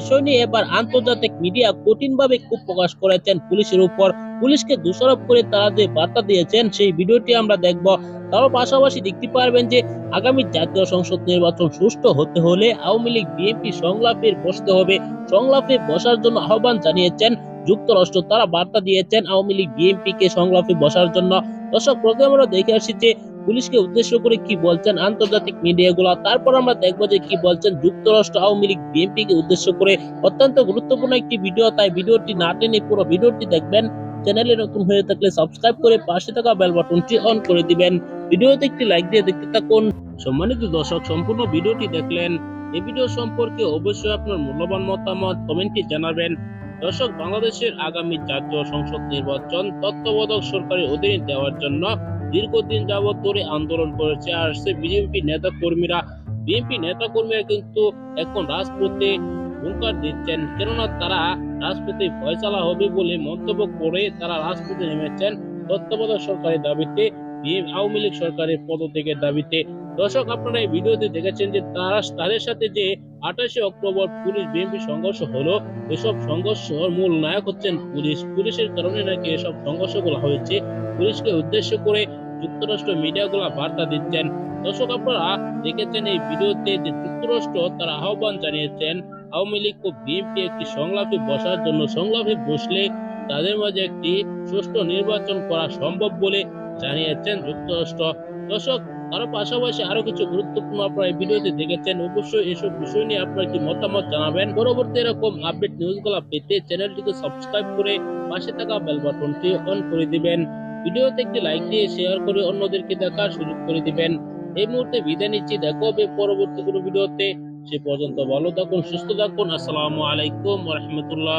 বিষয় নিয়ে এবার আন্তর্জাতিক মিডিয়া কঠিনভাবে ক্ষোভ প্রকাশ করেছেন পুলিশের উপর। পুলিশকে দোষারোপ করে তারা যে বার্তা দিয়েছেন, সেই ভিডিওটি আমরা দেখব। তার পাশাপাশি দেখতে পারবেন যে, আগামী জাতীয় সংসদ নির্বাচন সুষ্ঠু হতে হলে আওয়ামী লীগ, বিএনপি সংলাপের বসতে হবে। সংলাপে বসার জন্য আহ্বান জানিয়েছেন যুক্তরাষ্ট্র, তারা বার্তা দিয়েছেন আওয়ামী লীগ বিএনপি কে সংলাপে বসার জন্য। দর্শক, প্রথমে আমরা দেখে আসি যে পুলিশকে উদ্দেশ্য করে কি বলছেন আন্তর্জাতিক মিডিয়াগুলো। তারপর আমরা দেখব যে কি বলছেন যুক্তরাষ্ট্র আওয়ামী লীগ বিএনপি কে উদ্দেশ্য করে। অত্যন্ত গুরুত্বপূর্ণ একটি ভিডিও, তাই ভিডিওটি না টেনে পুরো ভিডিওটি দেখবেন। চ্যানেলে নতুন হয়ে থাকলে সাবস্ক্রাইব করে পাশে থাকা বেল বাটনটি অন করে দিবেন। ভিডিওতে একটি লাইক দিয়ে দেখতে থাকুন। সম্মানিত দর্শক, সম্পূর্ণ ভিডিওটি দেখলেন। এই ভিডিও সম্পর্কে অবশ্যই আপনার মূল্যবান মতামত কমেন্টে জানাবেন। দর্শক, বাংলাদেশের আগামী জাতীয় সংসদ নির্বাচন তত্ত্বাবধায়ক সরকারের অধীনে দেওয়ার জন্য দীর্ঘদিন যাবৎ ধরে আন্দোলন করেছে। আসছে বিজেপি নেতা কর্মীরা বিএনপি নেতা কর্মীরা কিন্তু এখন রাজপথে হুঙ্কার দিচ্ছেন। কেননা তারা রাজপথে ফয়সালা হবে বলে মন্তব্য করে তারা রাজপথে নেমেছেন তত্ত্বাবধায়ক সরকারের দাবিতে আওয়ামী লীগ সরকারের পদত্যাগের দাবিতে। দর্শক, আপনারা এই ভিডিওতে দেখেছেন যে তারা তাদের সাথে যে আঠাশে অক্টোবর পুলিশ বিএনপি সংঘর্ষ হলো। এসব সংঘর্ষের মূল নায়ক হচ্ছেন পুলিশ। পুলিশের কারণে নাকি এসব সংঘর্ষগুলো হয়েছে। পুলিশকে উদ্দেশ্য করে যুক্তরাষ্ট্র মিডিয়াগুলো বার্তা দিচ্ছেন। দর্শক, আপনারা দেখেছেন এই ভিডিওতে যে যুক্তরাষ্ট্র তারা আহ্বান জানিয়েছেন, আওয়ামী লীগ ও বিএনপি একটি সংলাপে বসার জন্য। সংলাপে বসলে তাদের মাঝে একটি সুষ্ঠু নির্বাচন করা সম্ভব বলে জানিয়েছেন যুক্তরাষ্ট্র। দর্শক তার পাশাপাশি আরও কিছু গুরুত্বপূর্ণ আপনারা এই ভিডিওতে দেখেছেন, অবশ্যই এসব বিষয় নিয়ে আপনার কি মতামত জানাবেন? পরবর্তী এরকম আপডেট নিউজগুলো পেতে চ্যানেলটিকে সাবস্ক্রাইব করে পাশে থাকা বেল বাটনটি অন করে দিবেন। ভিডিওতে একটি লাইক দিয়ে শেয়ার করে অন্যদেরকে দেখার সুযোগ করে দিবেন। এই মুহূর্তে বিদায় নিচ্ছি, দেখা হবে পরবর্তী কোনো ভিডিওতে। সে পর্যন্ত ভালো থাকুন, সুস্থ থাকুন। আসসালামু আলাইকুম রহমতুল্লাহ।